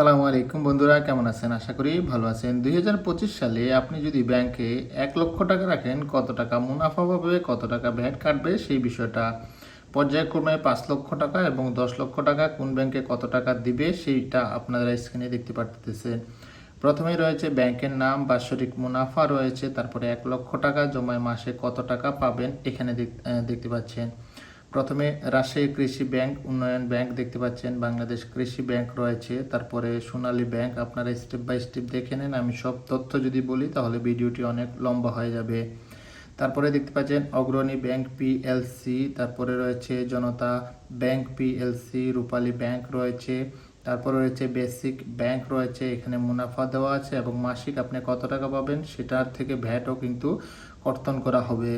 সালামু আলাইকুম বন্ধুরা, কেমন আছেন? আশা করি ভালো আছেন। দুই হাজার পঁচিশ সালে আপনি যদি ব্যাংকে এক লক্ষ টাকা রাখেন, কত টাকা মুনাফা পাবে, কত টাকা ভ্যাট কাটবে, সেই বিষয়টা পর্যায়ক্রমে পাঁচ লক্ষ টাকা এবং দশ লক্ষ টাকা কোন ব্যাংকে কত টাকা দিবে, সেইটা আপনারা স্ক্রিনে দেখতে পারতেছেন প্রথমেই রয়েছে ব্যাংকের নাম বাৎসরিক মুনাফা রয়েছে, তারপরে এক লক্ষ টাকা জমায় মাসে কত টাকা পাবেন, এখানে দেখতে পাচ্ছেন। প্রথমে রাজশাহী কৃষি ব্যাংক উন্নয়ন ব্যাংক দেখতে পাচ্ছেন, বাংলাদেশ কৃষি ব্যাংক রয়েছে। তারপরে সোনালী ব্যাংক, আপনারা স্টেপ বাই স্টেপ দেখে নেন, আমি সব তথ্য যদি বলি তাহলে ভিডিওটি অনেক লম্বা হয়ে যাবে। তারপরে দেখতে পাচ্ছেন অগ্রণী ব্যাংক পিএলসি তারপরে রয়েছে Janata Bank PLC Rupali Bank রয়েছে। তারপরে রয়েছে বেসিক ব্যাংক রয়েছে, এখানে মুনাফা দেওয়া আছে এবং মাসিক আপনি কত টাকা পাবেন সেটার থেকে ভ্যাটও কিন্তু কর্তন করা হবে।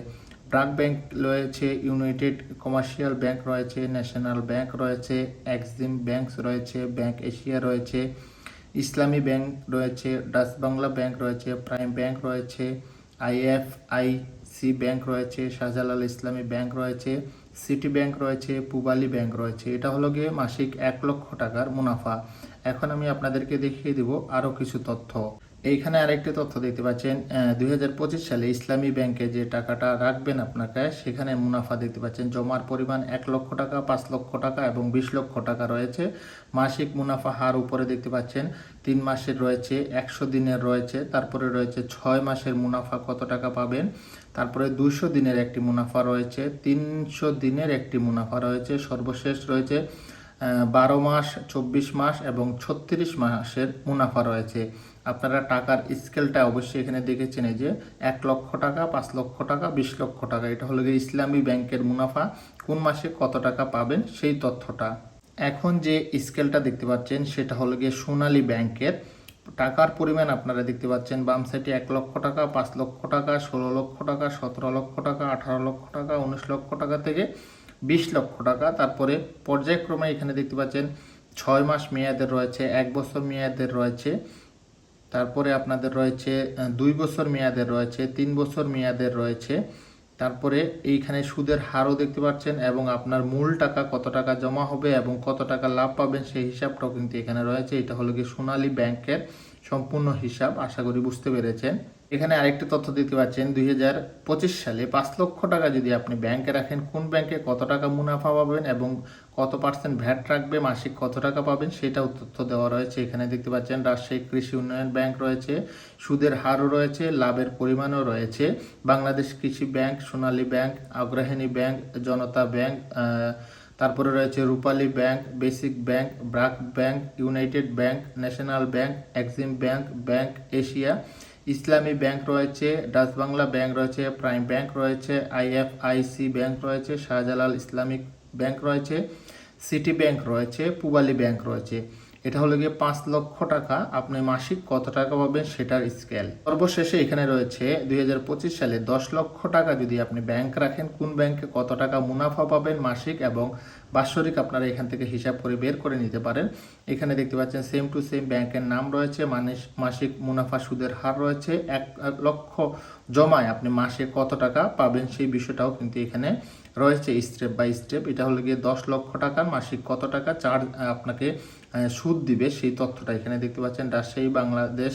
ব্রাক ব্যাংক রয়েছে, ইউনাইটেড কমার্শিয়াল ব্যাংক রয়েছে, ন্যাশনাল ব্যাংক রয়েছে, এক্সিম ব্যাংক রয়েছে, ব্যাংক এশিয়া রয়েছে, ইসলামী ব্যাংক রয়েছে, ডাচ বাংলা ব্যাংক রয়েছে, প্রাইম ব্যাংক রয়েছে, আইএফআইসি ব্যাংক রয়েছে, শাহজালাল ইসলামী ব্যাংক রয়েছে, সিটি ব্যাংক রয়েছে, পুবালি ব্যাংক রয়েছে। এটা হলো গিয়ে মাসিক এক লক্ষ টাকার মুনাফা। এখন আমি আপনাদেরকে দেখিয়ে দিব আরও কিছু তথ্য। এইখানে আরেকটি তথ্য দেখতে পাচ্ছেন দু হাজার পঁচিশ সালে ইসলামী ব্যাংকে যে টাকাটা রাখবেন আপনাকে, সেখানে মুনাফা দেখতে পাচ্ছেন, জমার পরিমাণ এক লক্ষ টাকা, পাঁচ লক্ষ টাকা এবং বিশ লক্ষ টাকা রয়েছে। মাসিক মুনাফা হার উপরে দেখতে পাচ্ছেন, তিন মাসের রয়েছে, একশো দিনের রয়েছে, তারপরে রয়েছে ছয় মাসের মুনাফা কত টাকা পাবেন, তারপরে দুইশো দিনের একটি মুনাফা রয়েছে, তিনশো দিনের একটি মুনাফা রয়েছে, সর্বশেষ রয়েছে বারো মাস, চব্বিশ মাস এবং ছত্রিশ মাসের মুনাফা রয়েছে। আপনারা টাকার স্কেলটা অবশ্যই এখানে দেখেছেন যে এক লক্ষ টাকা, পাঁচ লক্ষ টাকা, বিশ লক্ষ টাকা। এটা হলো গিয়ে ইসলামী ব্যাংকের মুনাফা। কোন মাসে কত টাকা পাবেন সেই তথ্যটা। এখন যে স্কেলটা দেখতে পাচ্ছেন, সেটা হলো গিয়ে সোনালী ব্যাংকের। টাকার পরিমাণ আপনারা দেখতে পাচ্ছেন, বাম সাইডে এক লক্ষ টাকা, পাঁচ লক্ষ টাকা, ষোলো লক্ষ টাকা, সতেরো লক্ষ টাকা, আঠারো লক্ষ টাকা, উনিশ লক্ষ টাকা থেকে বিশ লক্ষ টাকা। তারপরে পর্যায়ক্রমে এখানে দেখতে পাচ্ছেন, ছয় মাস মেয়াদের রয়েছে, এক বছর মেয়াদের রয়েছে। তারপরে আপনাদের রয়েছে দুই বছর মেয়াদের রয়েছে, তিন বছর মেয়াদের রয়েছে। তারপরে এইখানে সুদের হারও দেখতে পাচ্ছেন এবং আপনার মূল টাকা কত টাকা জমা হবে এবং কত টাকা লাভ পাবেন সেই হিসাবটাও কিন্তু এখানে রয়েছে। এটা হলো কি সোনালী ব্যাংকের সম্পূর্ণ হিসাব, আশা করি বুঝতে পেরেছেন। এখানে আরেকটি তথ্য দিতে পাচ্ছেন, দুই হাজার পঁচিশ সালে পাঁচ লক্ষ টাকা যদি আপনি ব্যাংকে রাখেন, কোন ব্যাংকে কত টাকা মুনাফা পাবেন এবং কত পার্সেন্ট ভ্যাট রাখবে, মাসিক কত টাকা পাবেন, সেটাও তথ্য দেওয়া রয়েছে। এখানে দেখতে পাচ্ছেন, রাজশাহী কৃষি উন্নয়ন ব্যাংক রয়েছে, সুদের হারও রয়েছে, লাভের পরিমাণও রয়েছে। Bangladesh Krishi Bank, Sonali Bank Agrani Bank, Janata Bank তারপরে রয়েছে Rupali Bank, Basic Bank, BRAC Bank, United Bank, National Bank, Exim Bank Bank Asia. Islami Bank রয়েছে, ডাচ বাংলা ব্যাংক রয়েছে, প্রাইম ব্যাংক রয়েছে, আইএফআইসি ব্যাংক রয়েছে, Shahjalal Islamic Bank রয়েছে, City Bank রয়েছে, Pubali bank রয়েছে। এটা হলো গিয়ে পাঁচ লক্ষ টাকা। আপনি মাসিক কত টাকা পাবেন সেটার স্কেল সর্বশেষে এখানে রয়েছে দুই হাজার পঁচিশ সালে দশ লক্ষ টাকা যদি আপনি ব্যাংক রাখেন, কোন ব্যাংকে কত টাকা মুনাফা পাবেন মাসিক এবং বাৎসরিক আপনারা এখান থেকে হিসাব করে বের করে নিতে পারেন। এখানে দেখতে পাচ্ছেন সেম টু সেম ব্যাংকের নাম রয়েছে মানিস মাসিক মুনাফা সুদের হার রয়েছে। এক লক্ষ জমায় আপনি মাসে কত টাকা পাবেন সেই বিষয়টাও কিন্তু এখানে রয়েছে স্টেপ বাই স্টেপ এটা হলো গিয়ে দশ লক্ষ টাকার মাসিক কত টাকা? চার্জ আপনাকে সুদ দিবে, সেই তথ্যটা এখানে দেখতে পাচ্ছেন। Rajshahi, Bangladesh,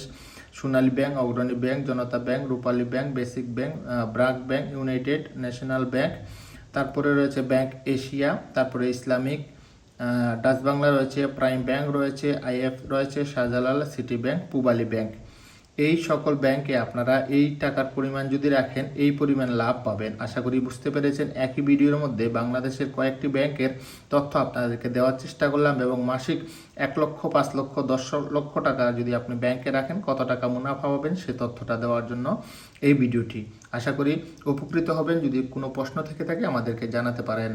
Sonali Bank, Agrani Bank, Janata Bank, Rupali Bank, Basic Bank BRAC Bank, United National Bank. তারপরে রয়েছে ব্যাংক এশিয়া, তারপরে ইসলামিক ডাচ বাংলা রয়েছে, প্রাইম ব্যাংক রয়েছে আইএফ রয়েছে, Shahjalal City Bank, Pubali Bank. এই সকল ব্যাংকে আপনারা এই টাকার পরিমাণ যদি রাখেন, এই পরিমাণ লাভ পাবেন। আশা করি বুঝতে পেরেছেন। একই ভিডিওর মধ্যে বাংলাদেশের কয়েকটি ব্যাংকের তথ্য আপনাদেরকে দেওয়ার চেষ্টা করলাম এবং মাসিক এক লক্ষ, পাঁচ লক্ষ, দশ লক্ষ টাকা যদি আপনি ব্যাংকে রাখেন, কত টাকা মুনাফা পাবেন সে তথ্যটা দেওয়ার জন্য এই ভিডিওটি। আশা করি উপকৃত হবেন। যদি কোনো প্রশ্ন থেকে থাকে, আমাদেরকে জানাতে পারেন।